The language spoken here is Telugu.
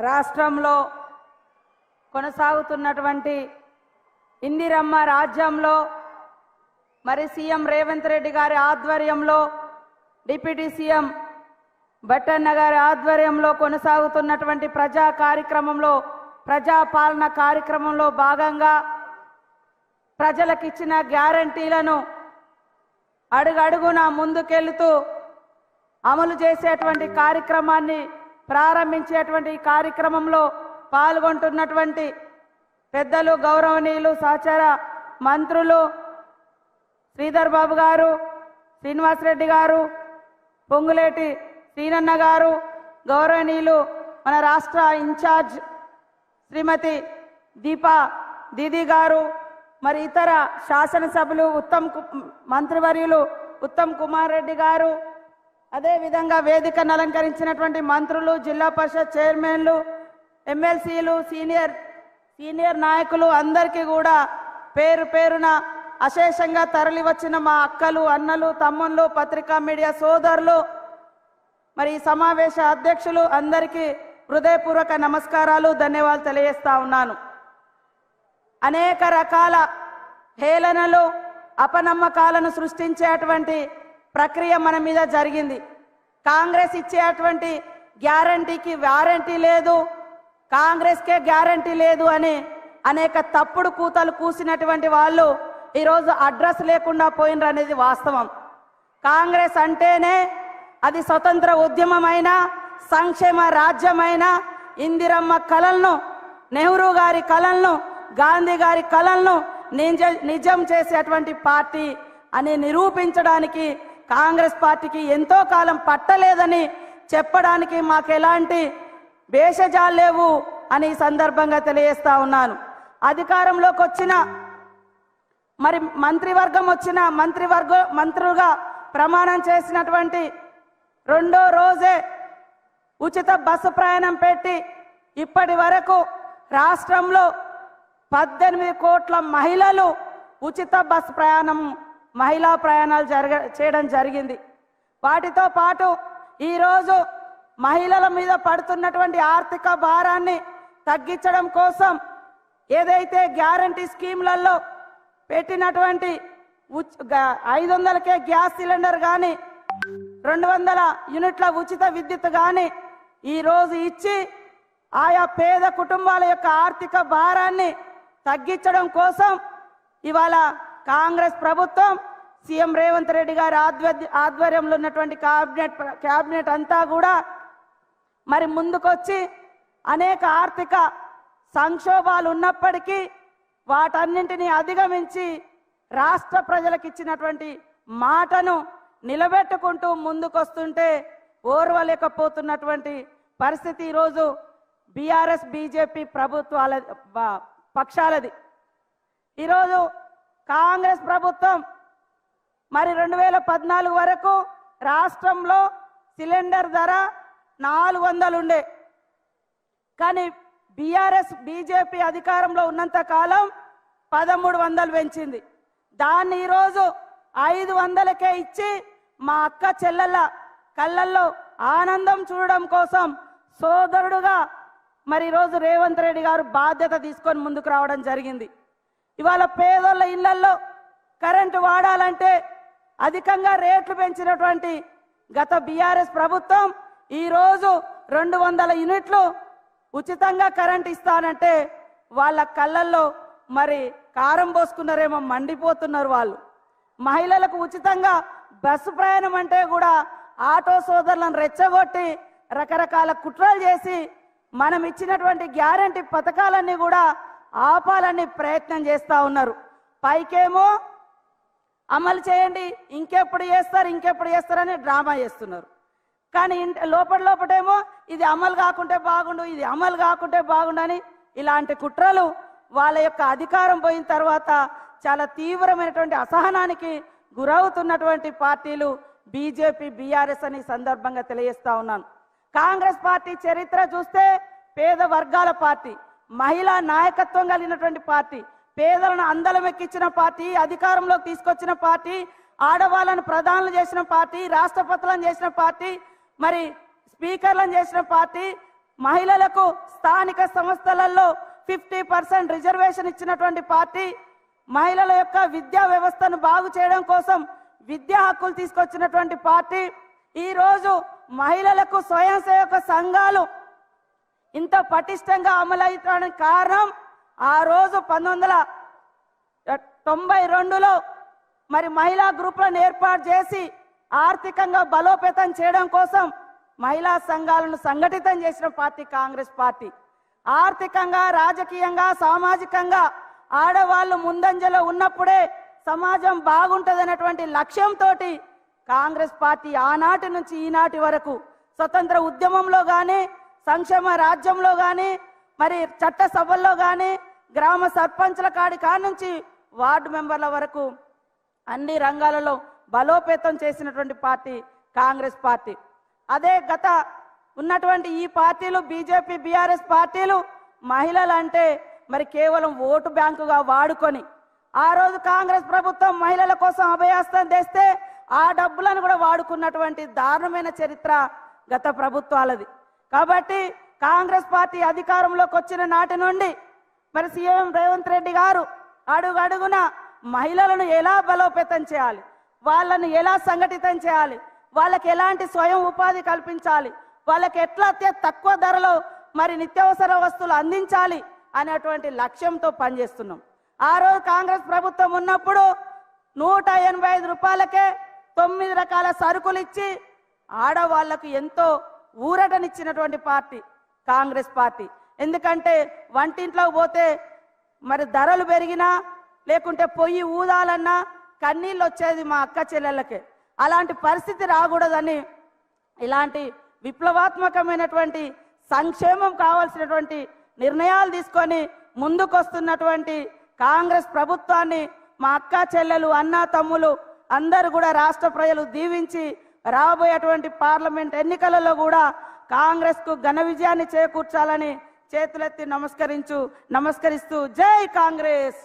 రాష్ట్రంలో కొనసాగుతున్నటువంటి ఇందిరమ్మ రాజ్యంలో మరి సీఎం రేవంత్ రెడ్డి గారి ఆధ్వర్యంలో డిప్యూటీ సీఎం బట్టన్న గారి ఆధ్వర్యంలో కొనసాగుతున్నటువంటి ప్రజా కార్యక్రమంలో ప్రజాపాలన కార్యక్రమంలో భాగంగా ప్రజలకిచ్చిన గ్యారంటీలను అడుగడుగున ముందుకెళ్తూ అమలు చేసేటువంటి కార్యక్రమాన్ని ప్రారంభించేటువంటి కార్యక్రమంలో పాల్గొంటున్నటువంటి పెద్దలు గౌరవనీయులు సహచర మంత్రులు శ్రీధర్ బాబు గారు శ్రీనివాసరెడ్డి గారు పొంగులేటి శ్రీనన్న గారు గౌరవనీయులు మన రాష్ట్ర ఇన్ఛార్జ్ శ్రీమతి దీపా దీదీ గారు మరి ఇతర శాసనసభ్యులు ఉత్తమ్ కు- మంత్రివర్యులు ఉత్తమ్ కుమార్ రెడ్డి గారు అదేవిధంగా వేదికను అలంకరించినటువంటి మంత్రులు జిల్లా పరిషత్ చైర్మన్లు ఎమ్మెల్సీలు సీనియర్ సీనియర్ నాయకులు అందరికీ కూడా పేరు పేరున అశేషంగా తరలి వచ్చిన మా అక్కలు అన్నలు తమ్ముళ్ళు పత్రికా మీడియా సోదరులు మరి సమావేశ అధ్యక్షులు అందరికీ హృదయపూర్వక నమస్కారాలు ధన్యవాదాలు తెలియజేస్తా ఉన్నాను. అనేక రకాల హేళనలు అపనమ్మకాలను సృష్టించేటువంటి ప్రక్రియ మన మీద జరిగింది. కాంగ్రెస్ ఇచ్చేటువంటి గ్యారంటీకి వారంటీ లేదు. కాంగ్రెస్కే గ్యారంటీ లేదు అని అనేక తప్పుడు కూతలు కూసినటువంటి వాళ్ళు ఈరోజు అడ్రస్ లేకుండా పోయినరు అనేది వాస్తవం. కాంగ్రెస్ అంటేనే అది స్వతంత్ర ఉద్యమమైన సంక్షేమ రాజ్యమైన ఇందిరమ్మ కళలను నెహ్రూ గారి కళలను గాంధీ గారి కళలను నిజం చేసేటువంటి పార్టీ అని నిరూపించడానికి కాంగ్రెస్ పార్టీకి ఎంతో కాలం పట్టలేదని చెప్పడానికి మాకు ఎలాంటి భేషజాలు లేవు అని ఈ సందర్భంగా తెలియజేస్తా ఉన్నాను. అధికారంలోకి వచ్చిన మరి మంత్రివర్గం వచ్చిన మంత్రివర్గ మంత్రులుగా ప్రమాణం చేసినటువంటి రెండో రోజే ఉచిత బస్సు ప్రయాణం పెట్టి ఇప్పటి వరకు రాష్ట్రంలో పద్దెనిమిది కోట్ల మహిళలు ఉచిత బస్సు ప్రయాణం మహిళా ప్రయాణాలు జరగ చేయడం జరిగింది. వాటితో పాటు ఈరోజు మహిళల మీద పడుతున్నటువంటి ఆర్థిక భారాన్ని తగ్గించడం కోసం ఏదైతే గ్యారంటీ స్కీమ్లలో పెట్టినటువంటి ఉచ్- ఐదు వందలకే గ్యాస్ సిలిండర్ కానీ రెండు వందల యూనిట్ల ఉచిత విద్యుత్ కానీ ఈరోజు ఇచ్చి ఆయా పేద కుటుంబాల యొక్క ఆర్థిక భారాన్ని తగ్గించడం కోసం ఇవాళ కాంగ్రెస్ ప్రభుత్వం సీఎం రేవంత్ రెడ్డి గారి ఆధ్వర్య ఆధ్వర్యంలో ఉన్నటువంటి క్యాబినెట్ క్యాబినెట్ అంతా కూడా మరి ముందుకొచ్చి అనేక ఆర్థిక సంక్షోభాలు ఉన్నప్పటికీ వాటన్నింటినీ అధిగమించి రాష్ట్ర ప్రజలకు ఇచ్చినటువంటి మాటను నిలబెట్టుకుంటూ ముందుకొస్తుంటే ఓర్వలేకపోతున్నటువంటి పరిస్థితి ఈరోజు బీఆర్ఎస్ బీజేపీ ప్రభుత్వాల పక్షాలది. ఈరోజు కాంగ్రెస్ ప్రభుత్వం మరి రెండు వేల పద్నాలుగు వరకు రాష్ట్రంలో సిలిండర్ ధర నాలుగు వందలు ఉండే కానీ బీఆర్ఎస్ బీజేపీ అధికారంలో ఉన్నంత కాలం పదమూడు వందలు పెంచింది. దాన్ని ఈరోజు ఐదు వందలకే ఇచ్చి మా అక్క చెల్లెళ్ళ కళ్ళల్లో ఆనందం చూడడం కోసం సోదరుడుగా మరి ఈరోజు రేవంత్ రెడ్డి గారు బాధ్యత తీసుకొని ముందుకు రావడం జరిగింది. ఇవాళ పేదోళ్ళ ఇళ్ళల్లో కరెంటు వాడాలంటే అధికంగా రేట్లు పెంచినటువంటి గత బీఆర్ఎస్ ప్రభుత్వం ఈరోజు రెండు వందల యూనిట్లు ఉచితంగా కరెంట్ ఇస్తానంటే వాళ్ళ కళ్ళల్లో మరి కారం పోసుకున్నారేమో మండిపోతున్నారు వాళ్ళు. మహిళలకు ఉచితంగా బస్సు ప్రయాణం అంటే కూడా ఆటో సోదరులను రెచ్చగొట్టి రకరకాల కుట్రలు చేసి మనం ఇచ్చినటువంటి గ్యారంటీ పథకాలన్నీ కూడా ఆపాలని ప్రయత్నం చేస్తూ ఉన్నారు. పైకేమో అమలు చేయండి ఇంకెప్పుడు చేస్తారు ఇంకెప్పుడు చేస్తారని డ్రామా చేస్తున్నారు. కానీ లోపల లోపటేమో ఇది అమలు కాకుంటే బాగుండు ఇది అమలు కాకుంటే బాగుండు అని ఇలాంటి కుట్రలు వాళ్ళ యొక్క అధికారం పోయిన తర్వాత చాలా తీవ్రమైనటువంటి అసహనానికి గురవుతున్నటువంటి పార్టీలు బీజేపీ బీఆర్ఎస్ అని సందర్భంగా తెలియజేస్తా ఉన్నాను. కాంగ్రెస్ పార్టీ చరిత్ర చూస్తే పేద వర్గాల పార్టీ. మహిళా నాయకత్వం కలిగినటువంటి పార్టీ పేదలను అందలం ఎక్కించిన పార్టీ అధికారంలోకి తీసుకొచ్చిన పార్టీ ఆడవాళ్ళను ప్రధానులు చేసిన పార్టీ రాష్ట్రపతులను చేసిన పార్టీ మరి స్పీకర్లను చేసిన పార్టీ మహిళలకు స్థానిక సంస్థలలో ఫిఫ్టీ పర్సెంట్ రిజర్వేషన్ ఇచ్చినటువంటి పార్టీ మహిళల యొక్క విద్యా వ్యవస్థను బాగు చేయడం కోసం విద్యా హక్కులు తీసుకొచ్చినటువంటి పార్టీ. ఈరోజు మహిళలకు స్వయం సేవక సంఘాలు ఇంత పటిష్టంగా అమలవుతానికి కారణం ఆ రోజు పంతొమ్మిది వందల తొంభై రెండులో మరి మహిళా గ్రూపులను ఏర్పాటు చేసి ఆర్థికంగా బలోపేతం చేయడం కోసం మహిళా సంఘాలను సంఘటితం చేసిన పార్టీ కాంగ్రెస్ పార్టీ. ఆర్థికంగా రాజకీయంగా సామాజికంగా ఆడవాళ్ళు ముందంజలో ఉన్నప్పుడే సమాజం బాగుంటదన్నటువంటి లక్ష్యంతో కాంగ్రెస్ పార్టీ ఆనాటి నుంచి ఈనాటి వరకు స్వతంత్ర ఉద్యమంలో కానీ సంక్షేమ రాజ్యంలో కానీ మరి చట్టసభల్లో కానీ గ్రామ సర్పంచ్ల కాడి కానుంచి నుంచి వార్డు మెంబర్ల వరకు అన్ని రంగాలలో బలోపేతం చేసినటువంటి పార్టీ కాంగ్రెస్ పార్టీ. అదే గత ఉన్నటువంటి ఈ పార్టీలు బీజేపీ బీఆర్ఎస్ పార్టీలు మహిళలు అంటే మరి కేవలం ఓటు బ్యాంకుగా వాడుకొని ఆ రోజు కాంగ్రెస్ ప్రభుత్వం మహిళల కోసం అభయాస్తం తెస్తే ఆ డబ్బులను కూడా వాడుకున్నటువంటి దారుణమైన చరిత్ర గత ప్రభుత్వాలది. కాబట్టి కాంగ్రెస్ పార్టీ అధికారంలోకి వచ్చిన నాటి నుండి మరి సీఎం రేవంత్ రెడ్డి గారు అడుగడుగున మహిళలను ఎలా బలోపేతం చేయాలి? వాళ్ళను ఎలా సంఘటితం చేయాలి? వాళ్ళకి ఎలాంటి స్వయం ఉపాధి కల్పించాలి? వాళ్ళకి ఎట్లా తక్కువ ధరలో మరి నిత్యావసర వస్తువులు అందించాలి అనేటువంటి లక్ష్యంతో పనిచేస్తున్నాం. ఆ రోజు కాంగ్రెస్ ప్రభుత్వం ఉన్నప్పుడు నూట ఎనభై ఐదు రూపాయలకే తొమ్మిది రకాల సరుకులు ఇచ్చి ఆడవాళ్ళకు ఎంతో ఊరటనిచ్చినటువంటి పార్టీ కాంగ్రెస్ పార్టీ. ఎందుకంటే వంటింట్లో పోతే మరి ధరలు పెరిగినా లేకుంటే పొయ్యి ఊదాలన్నా కన్నీళ్ళు వచ్చేది మా అక్క చెల్లెళ్ళకే. అలాంటి పరిస్థితి రాకూడదని ఇలాంటి విప్లవాత్మకమైనటువంటి సంక్షేమం కావాల్సినటువంటి నిర్ణయాలు తీసుకొని ముందుకొస్తున్నటువంటి కాంగ్రెస్ ప్రభుత్వాన్ని మా అక్క చెల్లెలు అన్న తమ్ములు అందరూ కూడా రాష్ట్ర ప్రజలు దీవించి రాబోయేటువంటి పార్లమెంట్ ఎన్నికలలో కూడా కాంగ్రెస్కు ఘన విజయాన్ని చేకూర్చాలని చేతులెత్తి నమస్కరించు నమస్కరిస్తూ జై కాంగ్రెస్!